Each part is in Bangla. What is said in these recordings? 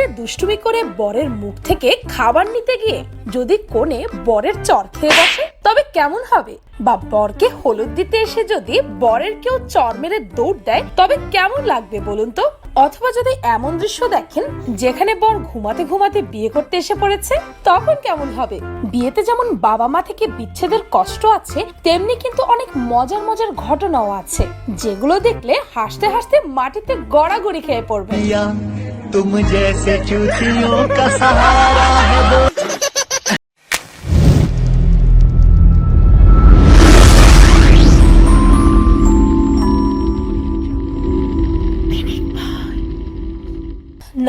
বিয়েতে দুষ্টুমি করে বরের মুখ থেকে খাবার নিতে গিয়ে যদি কোণে বরের চর খেয়ে বসে, তবে কেমন হবে? বা বরকে হলুদ দিতে এসে যদি বরের কেউ চর মেরে দৌড় দেয়, তবে কেমন লাগবে বলুন তো? অথবা যদি এমন দৃশ্য দেখেন যেখানে বর ঘুমাতে ঘুমাতে বিয়ে করতে এসে পড়েছে তখন কেমন হবে বিয়েতে যেমন বাবা মা থেকে বিচ্ছেদের কষ্ট আছে তেমনি কিন্তু অনেক মজার মজার ঘটনাও আছে যেগুলো দেখলে হাসতে হাসতে মাটিতে গড়াগড়ি খেয়ে পড়বে पिया तुम जैसे चूतियों का सहारा है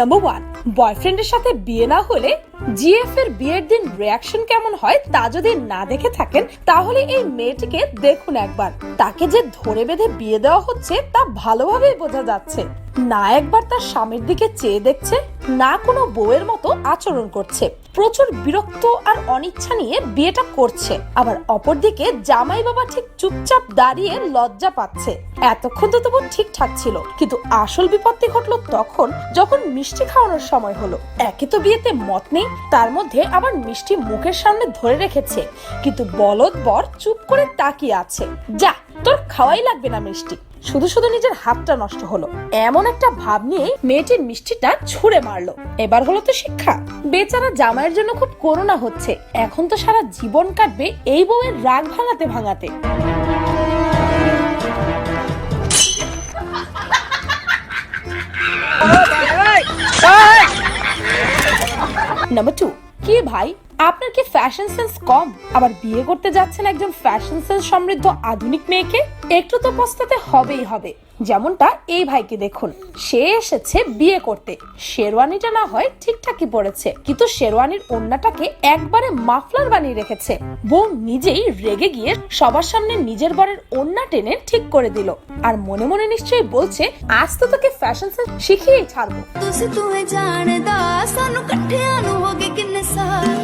নাম্বার ওয়ান বয়ফ্রেন্ডের সাথে বিয়ে না হলে জিএফ এর বিয়ের দিন রিয়াকশন কেমন হয় তা যদি না দেখে থাকেন, তাহলে এই মেয়েটিকে দেখুন একবার। তাকে যে ধরে বেঁধে বিয়ে দেওয়া হচ্ছে তা ভালোভাবেই বোঝা যাচ্ছে। না একবার তার স্বামীর দিকে চেয়ে দেখছে, না কোনো বউয়ের মতো আচরণ করছে। প্রচুর বিরক্ত আর অনিচ্ছা নিয়ে বিয়েটা করছে। আবার অপরদিকে জামাই বাবা ঠিক চুপচাপ দাঁড়িয়ে লজ্জা পাচ্ছে। এতক্ষণ তো তবু ঠিকঠাক ছিল, কিন্তু আসল বিপত্তি ঘটলো তখন যখন মিষ্টি খাওয়ানোর সময় হলো। একে তো বিয়েতে মত নেই তার মধ্যে আবার মিষ্টি মুখের সামনে ধরে রেখেছে। কিন্তু বলদ বর চুপ করে তাকিয়ে আছে। যা, তোর খাওয়াই লাগবে না মিষ্টি। শুধু শুধু নিজের হাতটা নষ্ট হলো। এমন একটা ভাব নিয়ে মেয়েটির মিষ্টিটা ছুঁড়ে মারলো। এবার হলো তো শিক্ষা। বেচারা জামাইয়ের জন্য খুব করুণা হচ্ছে। এখন তো সারা জীবন কাটবে এই বউয়ের রাগ ভাঙাতে ভাঙাতে। নাম্বার টু কি ভাই আপনার কি ফ্যাশন সেন্স কম? আবার বিয়ে করতে যাচ্ছেন একজন ফ্যাশন সেন্স সমৃদ্ধ আধুনিক মেয়েকে? একটু তো পস্তাতে হবেই হবে। যেমনটা এই ভাইকে দেখুন। সে এসেছে বিয়ে করতে। শেরওয়ানিটা না হয় ঠিকঠাকই পড়েছে। কিন্তু শেরওয়ানির ওন্নাটাকে একবারে মাফলার বানিয়ে রেখেছে। বউ নিজেই রেগে গিয়ে সবার সামনে নিজের বরের ওন্না টেনে ঠিক করে দিল। আর মনে মনে নিশ্চয়ই বলছে, আজ তো তোকে ফ্যাশন সেন্স শিখিয়েই ছাড়বো। তুই হোগে সার।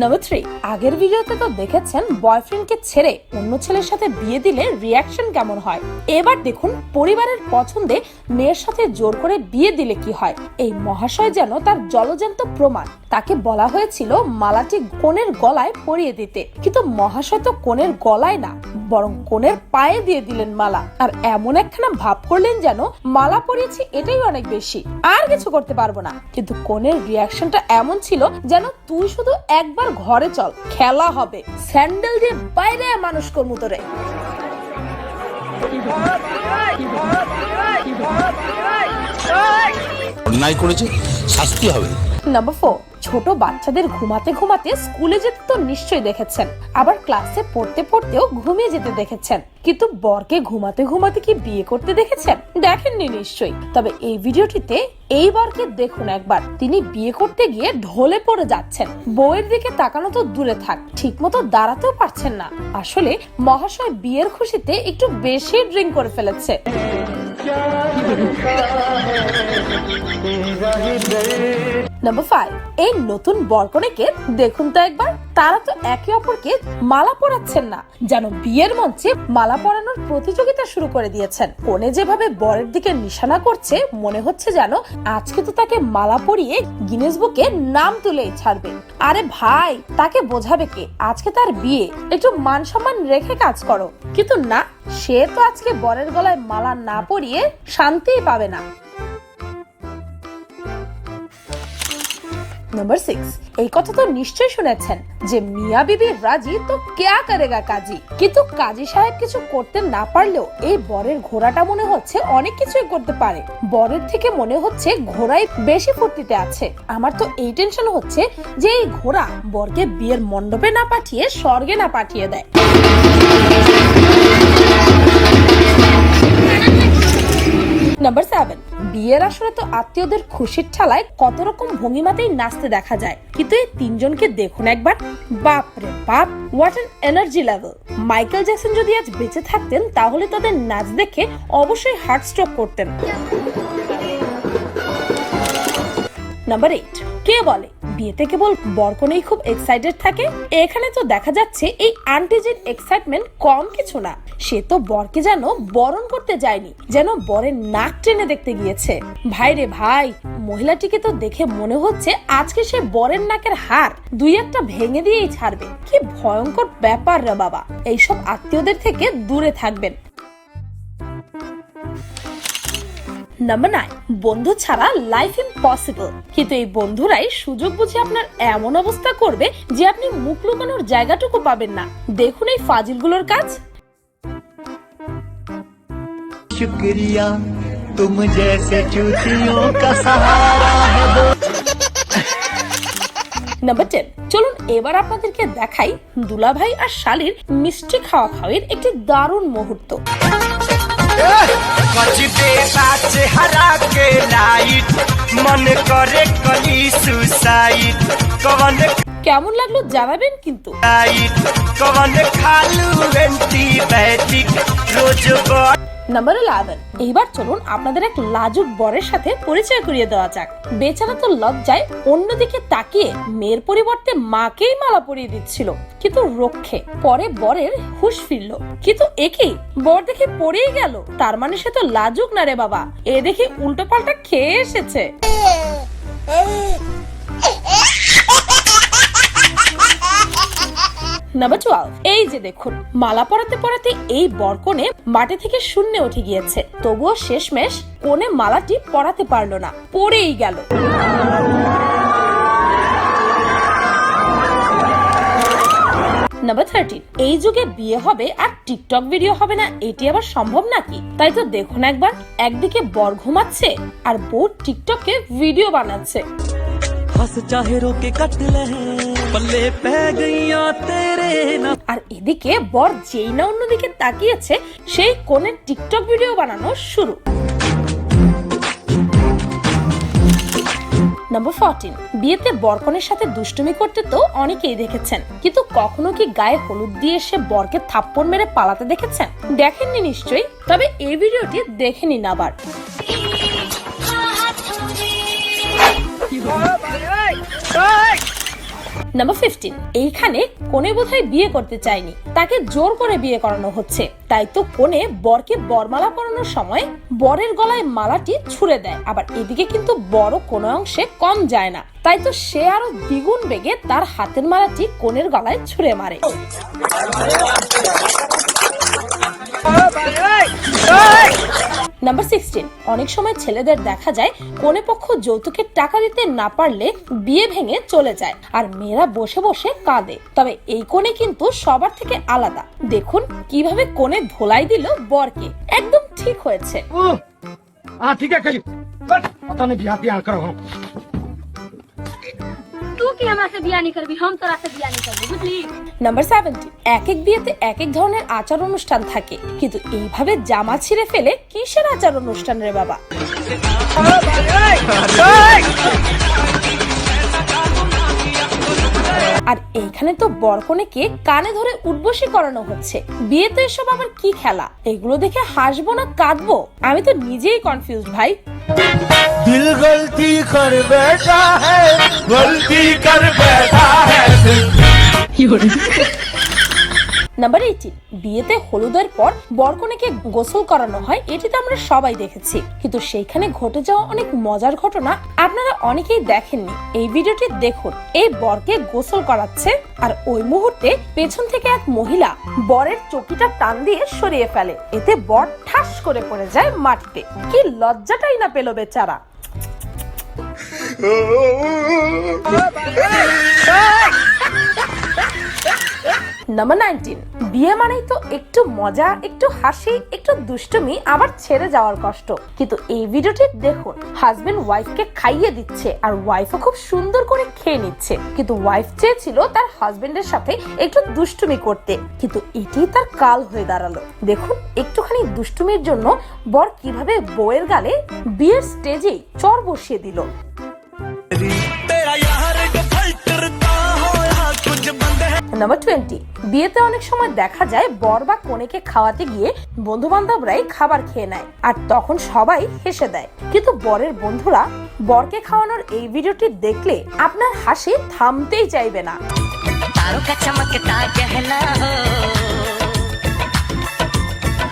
নাম্বার থ্রি আগের ভিডিওতে তো দেখেছেন বয়ফ্রেন্ডকে ছেড়ে অন্য ছেলের সাথে বিয়ে দিলে রিয়াকশন কেমন হয়? এবার দেখুন, পরিবারের পছন্দে মেয়ের সাথে জোর করে বিয়ে দিলে কি হয়? এই মহাশয় যেন তার জলজান্ত প্রমাণ। তাকে বলা হয়েছিল মালাটি কোণের গলায় পরিয়ে দিতে। কিন্তু মহাশয় তো কোণের গলায় না, বরং কোণের পায়ে দিয়ে দিলেন মালা। আর এমন একখানা ভাব করলেন যেন মালা পরিয়েছি এটাই অনেক বেশি। আর কিছু করতে পারব না। কিন্তু কোণের রিয়াকশনটা এমন ছিল যেন তুই শুধু একবার ঘরে চল খেলা হবে। স্যান্ডেল দিয়ে বাইরে মানুষ কর্ম তোরে। অন্যায় করেছে শাস্তি হবে। নাম্বার ফোর ছোট বাচ্চাদের ঘুমাতে ঘুমাতে স্কুলে যেতে তো নিশ্চয়ই দেখেছেন। আবার ক্লাসে পড়তে পড়তেও ঘুমিয়ে যেতে দেখেছেন। কিন্তু বরকে ঘুমাতে ঘুমাতে কি বিয়ে করতে দেখেছেন? দেখেননি নিশ্চয়ই। তবে এই ভিডিওটিতে এই বরকে দেখুন একবার। তিনি বিয়ে করতে গিয়ে ঢলে পড়ে যাচ্ছেন। বউয়ের দিকে তাকানো তো দূরে থাক, ঠিকমতো দাঁড়াতেও পারছেন না। আসলে মহাশয় বিয়ের খুশিতে একটু বেশি ড্রিঙ্ক করে ফেলেছে। নাম্বার ফাইভ এই নতুন বরকনেকে দেখুন তো একবার। তারা তো একে অপরকে মালা পরাচ্ছেন না, যেন বিয়ের মঞ্চে মালা পরানোর প্রতিযোগিতা শুরু করে দিয়েছেন। কোনে যেভাবে বরের দিকে নিশানা করছে, মনে হচ্ছে যেন আজকে তো তাকে মালা পরিয়ে গিনেস বুকে নাম তুলেই ছাড়বে। আরে ভাই, তাকে বোঝাবে কে? আজকে তার বিয়ে। একটু মান সম্মান রেখে কাজ করো। কিন্তু না, সে তো আজকে বরের গলায় মালা না পরিয়ে শান্তিই পাবে না। নাম্বার সিক্স এই কথা তো নিশ্চয়ই শুনেছেন যে মিয়া বিবি রাজি তো কেয়া করেগা কাজী? কিন্তু কাজী সাহেব কিছু করতে না পারলেও এই বরের ঘোড়াটা মনে হচ্ছে অনেক কিছুই করতে পারে। বরের থেকে মনে হচ্ছে ঘোড়াই বেশি ফুর্তিতে আছে। আমার তো এই টেনশন হচ্ছে যে এই ঘোড়া বরকে বিয়ের মণ্ডপে না পাঠিয়ে স্বর্গে না পাঠিয়ে দেয়। বিয়ের আসরে তো আত্মীয়দের খুশির ঠালায় কত রকম ভঙ্গিমাতেই নাচতে দেখা যায়। কিন্তু এই তিনজনকে দেখুন একবার। বাপ রে বাপ what an energy level Michael Jackson যদি আজ বেঁচে থাকতেন, তাহলে তাদের নাচ দেখে অবশ্যই হার্ট স্ট্রোক করতেন। নাম্বার এইট কে বলে? বিয়েতে কেবল বরকনেই খুব এক্সাইটেড থাকে। এখানে তো দেখা যাচ্ছে এই আন্টিজির এক্সাইটমেন্ট কম কিছু না। সে তো বরকে যেন বরণ করতে যায়নি, যেন বরের নাক টেনে দেখতে গিয়েছে। ভাই রে ভাই, মহিলাটিকে তো দেখে মনে হচ্ছে আজকে সে বরের নাকের হার দুই একটা ভেঙে দিয়েই ছাড়বে। কি ভয়ঙ্কর ব্যাপার রে বাবা। এইসব আত্মীয়দের থেকে দূরে থাকবেন। নাম্বার নাইন বন্ধু ছাড়া লাইফ ইম্পসিবল কিন্তু এই বন্ধুরাই সুযোগ বুঝে আপনার এমন অবস্থা করবে যে আপনি মুখ লুকানোর জায়গাটুকু পাবেন না দেখুন এই ফাজিলগুলোর কাজ शुक्रिया तुम जैसे चूतियों का सहारा है নাম্বার টেন চলুন এবার আপনাদেরকে দেখাই দুলাভাই আর শালির মিষ্টি খাওয়া খাওয়ির একটি দারুণ মুহূর্ত बजबे बाचे हरा के लाइट मन करे कली सुसाइड कवन কেমন লাগলো জানাবেন কিন্তু लाइट कवन खालू एंटीबायोटिक रोज बड़ নাম্বার ইলেভেন এইবার চলুন আপনাদের এক লাজুক বরের সাথে পরিচয় করিয়ে দেওয়া যাক। বেচারা তো লজ্জায় অন্যদিকে তাকিয়ে মেয়ের পরিবর্তে মাকেই মালা পরিয়ে দিচ্ছিল। কিন্তু রক্ষে পরে বরের হুশ ফিরল। কিন্তু একই বর দেখে পড়েই গেল। তার মানে সে তো লাজুক না রে বাবা। এ দেখে উল্টো পাল্টা খেয়ে এসেছে। নাম্বার টুয়েলভ এই যে দেখুন, মালা পরাতে পরাতে এই বরকনে মাটি থেকে শূন্যে উঠে গিয়েছে। তবুও শেষমেশ কোনে মালাটি পরাতে পারল না, পড়েই গেল। নাম্বার থার্টিন এই যুগে বিয়ে হবে আর টিকটক ভিডিও হবে না, এটি আবার সম্ভব নাকি? তাই তো দেখুন একবার, একদিকে বর ঘুমাচ্ছে আর বউ টিকটকে ভিডিও বানাচ্ছে। আর এদিকে বর যেই না অন্যদিকে তাকিয়েছে সেই কোণের টিকটক ভিডিও বানানো শুরু। নম্বর ফোরটিন বিয়েতে বরকনের সাথে দুষ্টুমি করতে তো অনেকেই দেখেছেন। কিন্তু কখনো কি গায়ে হলুদ দিয়ে সে বরকে থাপ্পড় মেরে পালাতে দেখেছেন? দেখেননি নিশ্চয়ই তবে এই ভিডিওটি দেখে নিন আবার নাম্বার ফিফটিন এইখানে কোনে বোধহয় বিয়ে করতে চায়নি। তাকে জোর করে বিয়ে করানো হচ্ছে। তাই তো কোনে বরকে বরমালা পরানোর সময় বরের গলায় মালাটি ছুঁড়ে দেয়। আবার এদিকে কিন্তু বড় কোনো অংশে কম যায় না। তাই তো সে আরও দ্বিগুণ বেগে তার হাতের মালাটি কোনের গলায় ছুঁড়ে মারে। নাম্বার সিক্সটিন অনেক সময় ছেলেদের দেখা যায়, কোনে পক্ষ যৌতুকের টাকা দিতে না পারলে বিয়ে ভেঙে চলে যায় আর মেয়েরা বসে বসে কাঁদে। তবে এই কোণে কিন্তু সবার থেকে আলাদা। দেখুন কীভাবে কোণে ভোলাই দিল বরকে। একদম ঠিক হয়েছে। ঠিক আছে। কি আমার বিয়া নি করবি? হম তোর সাথে বিয়া নি করবি বুঝলি? নাম্বার 17 এক এক বিয়েতে এক এক ধরনের আচার অনুষ্ঠান থাকে। কিন্তু এইভাবে জামা ছিঁড়ে ফেলে কিসের আচার অনুষ্ঠান রে বাবা? আর এইখানে তো বরকনেকে কানে ধরে উদ্বসী করানো হচ্ছে। বিয়েতে এসব আবার কি খেলা? এগুলো দেখে হাসবো না কাঁদবো? আমি তো নিজেই কনফিউজ ভাই। দিল গলতি কর বেটা হ্যাঁ গলতি কর বেটা নাম্বার এইটিন বিয়েতে হলুদের পর বরকনেকে গোসল করানো হয় এটি তো আমরা সবাই দেখেছি কিন্তু সেইখানে ঘটে যাওয়া অনেক মজার ঘটনা আপনারা অনেকেই দেখেননি এই ভিডিওটি দেখুন এই বরকে গোসল করাচ্ছে আর ওই মুহূর্তে পেছন থেকে এক মহিলা বরের চকিটা টান দিয়ে সরিয়ে ফেলে এতে বর ঠাস করে পড়ে যায় মাটিতে কি লজ্জাটাই না পেল বেচারা নাম্বার নাইনটিন বিয়ে মানেই তো একটু মজা, একটু হাসি, একটু দুষ্টুমি, আবার ছেড়ে যাওয়ার কষ্ট। কিন্তু এই ভিডিওটি দেখুন হাজবেন্ড ওয়াইফকে খাইয়ে দিচ্ছে আর ওয়াইফও খুব সুন্দর করে খেয়ে নিচ্ছে। কিন্তু ওয়াইফ চেয়েছিল তার হাজবেন্ডের সাথে একটু দুষ্টুমি করতে। কিন্তু এটি তার কাল হয়ে দাঁড়াল। দেখুন, একটুখানি দুষ্টুমির জন্য বর কীভাবে বউয়ের গালে বিয়ের স্টেজেই চর বসিয়ে দিল। নাম্বার টোয়েন্টি বিয়েতে অনেক সময় দেখা যায় বর বা কনেকে খাওয়াতে গিয়ে বন্ধু বান্ধবরাই খাবার খেয়ে নেয় আর তখন সবাই হেসে দেয় কিন্তু বরের বন্ধুরা বরকে খাওয়ানোর এই ভিডিওটি দেখলে আপনার হাসি থামতেই চাইবে না तारों का चमकता गहना हो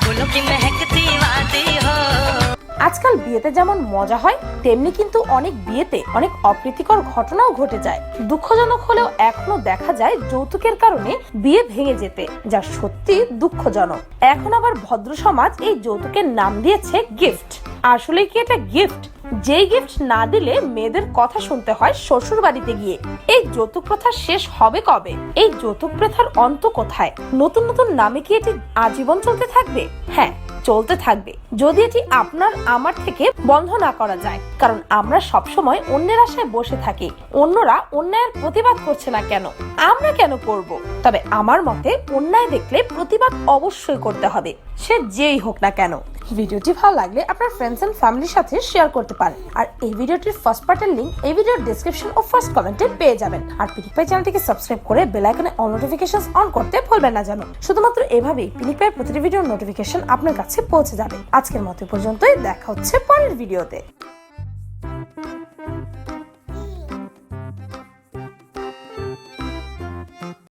फूलों की महकती वादी हो আজকাল বিয়েতে যেমন মজা হয়, তেমনি কিন্তু অনেক বিয়েতে অনেক অপ্রীতিকর ঘটনাও ঘটে যায়। দুঃখজনক হলেও এখনও দেখা যায় যৌতুকের কারণে বিয়ে ভেঙে যেতে, যা সত্যি দুঃখজনক। এখন আবার ভদ্র সমাজ এই যৌতুকের নাম দিয়েছে গিফট আসলে কি এটা গিফট যেই গিফট না দিলে মেয়েদের কথা শুনতে হয় শ্বশুর বাড়িতে গিয়ে। এই যৌতুক প্রথা শেষ হবে কবে? এই যৌতুক প্রথার অন্ত কোথায়? নতুন নতুন নামে কি এটি আজীবন চলতে থাকবে? হ্যাঁ চলতে থাকবে। যদি এটি আপনার আমার থেকে বন্ধ না করা যায়, কারণ আমরা সবসময় অন্যের আশায় বসে থাকি, অন্যরা অন্যায়ের প্রতিবাদ করছে না কেন? আমরা কেন করব? তবে আমার মতে, অন্যায় দেখলে প্রতিবাদ অবশ্যই করতে হবে, সে যেই হোক না কেন। ভিডিওটি ভালো লাগলে আপনার ফ্রেন্ডস এন্ড ফ্যামিলির সাথে শেয়ার করতে পারেন। আর এই ভিডিওটির ফার্স্ট পার্টের লিঙ্ক এই ভিডিওর ডেসক্রিপশন ও ফার্স্ট কমেন্টে পেয়ে যাবেন। আর পিনিকপাই চ্যানেলটিকে সাবস্ক্রাইব করে বেল আইকনে অল নোটিফিকেশন অন করতে ভুলবেন না যেন। শুধুমাত্র এভাবেই পিনিকপাইয়ের প্রতিটি ভিডিওর নোটিফিকেশন আপনার কাছে পৌঁছে যাবে। আজকের মতো পর্যন্তই, দেখা হচ্ছে পরের ভিডিওতে